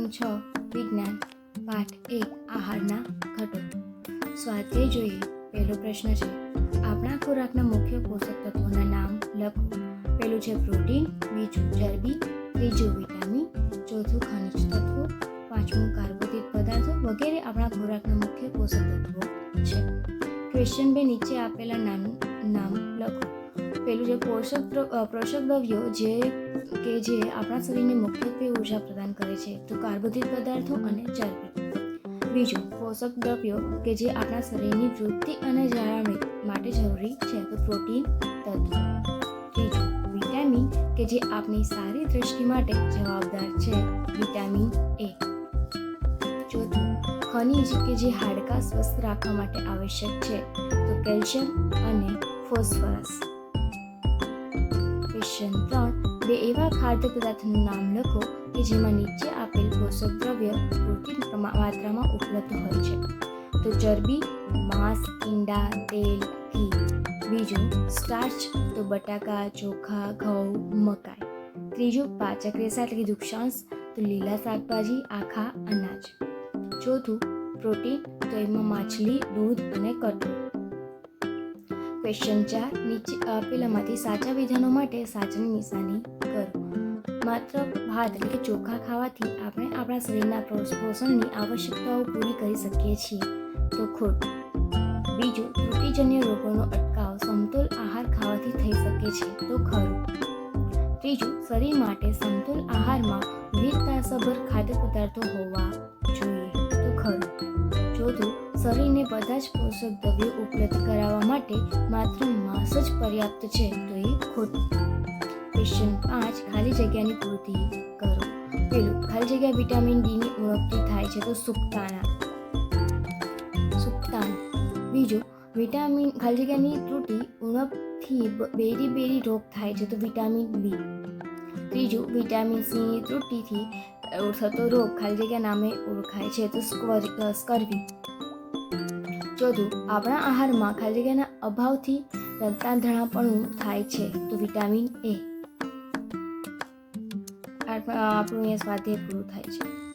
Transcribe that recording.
ધોરણ છ, વિજ્ઞાન, પાઠ, એક, આહારના ઘટો. સ્વાધ્યાય જોઈએ પહેલો પ્રશ્ન છે, આપણા ખોરાકના મુખ્ય પોષક તત્વોના નામ લખો. પહેલું છે પ્રોટીન, બીજું ચરબી, ત્રીજું વિટામિન, ચોથું ખનિજ તત્વો, પાંચમું કાર્બોદિત પદાર્થો વગેરે આપણા ખોરાકના મુખ્ય પોષક તત્વો છે. ક્વેશ્ચન બે નીચે આપેલા નામ નામ લખો. પેલું જે પોષક પોષક દ્રવ્યો જે કે જે આપણા શરીરને મુખ્યત્વે ઊર્જા પ્રદાન કરે છે, તો કાર્બોદિત પદાર્થો અને ચરબી બીજું પોષક દ્રવ્યો કે જે આપણા શરીરની વૃદ્ધિ અને જાળવણી માટે જરૂરી છે, તો પ્રોટીન તત્વ. ત્રીજું, વિટામિન કે જે આપણી સારી દૃષ્ટિ માટે જવાબદાર છે, વિટામિન એ. ચોથું, ખનિજ કે જે હાડકાં સ્વસ્થ રાખવા માટે આવશ્યક છે, તો કેલ્શિયમ અને ફોસ્ફરસ. ક્વેશ્ચન ત્રણ બે એવા ખાદ્ય પદાર્થનું નામ લખો કે જેમાં નીચે આપેલ પોષક દ્રવ્ય પૂરતી માત્રામાં ઉપલબ્ધ હોય છે. તો ચરબી, માંસ, ઈંડા, તેલ, ઘી. બીજું, સ્ટાર્ચ, તો બટાકા, ચોખા, ઘઉં, મકાઈ. ત્રીજું, પાચક રેસા એટલે કે દુક્ષાંશ તો લીલા શાકભાજી, આખા અનાજ. ચોથું, પ્રોટીન, તો એમાં માછલી, દૂધ અને કઠોળ. ક્વેશ્ચન ચાર નીચે આપેલામાંથી સાચા વિધાનો માટે સાચાની નિશાની કરો માત્ર ભાત એટલે કે ચોખા ખાવાથી આપણે આપણા શરીરના પોષ- પોષણની આવશ્યકતાઓ પૂરી કરી શકીએ છીએ તો ખોટું બીજું ત્રુટિજન્ય રોગોનો અટકાવ સમતોલ આહાર ખાવાથી થઈ શકે છે તો ખરું ત્રીજું શરીર માટે સમતોલ આહારમાં વિવિધતાસભર ખાદ્ય પદાર્થો હોવા જોઈએ તો ખરું ચોથું શરીરને બધા જ પોષક દ્રવ્યો ઉપલબ્ધ કરાવવા માટે માત્ર માંસ જ પર્યાપ્ત છે. તો એ ખોટું ક્વેશ્ચન પાંચ, ખાલી જગ્યાની પૂર્તિ કરો. પેલું ખાલી જગ્યા વિટામિન ડીની ઉણપથી થાય છે તો સુક્તાના. સુક્તાન. બીજું વિટામિન ખાલી જગ્યાની ત્રુટિ ઉણપથી બેરી બેરી રોગ થાય છે તો વિટામિન બી ત્રીજું વિટામિન સીની ત્રુટિથી થતો રોગ ખાલી જગ્યા નામે ઓળખાય છે તો સ્કર્વી. ચોથું આપણા આહારમાં ખાલી જગ્યાના અભાવથી રક્તાંધણાપણું થાય છે. તો વિટામિન એ. આપણું અહીંયા સ્વાધ્યાય પૂરું થાય છે.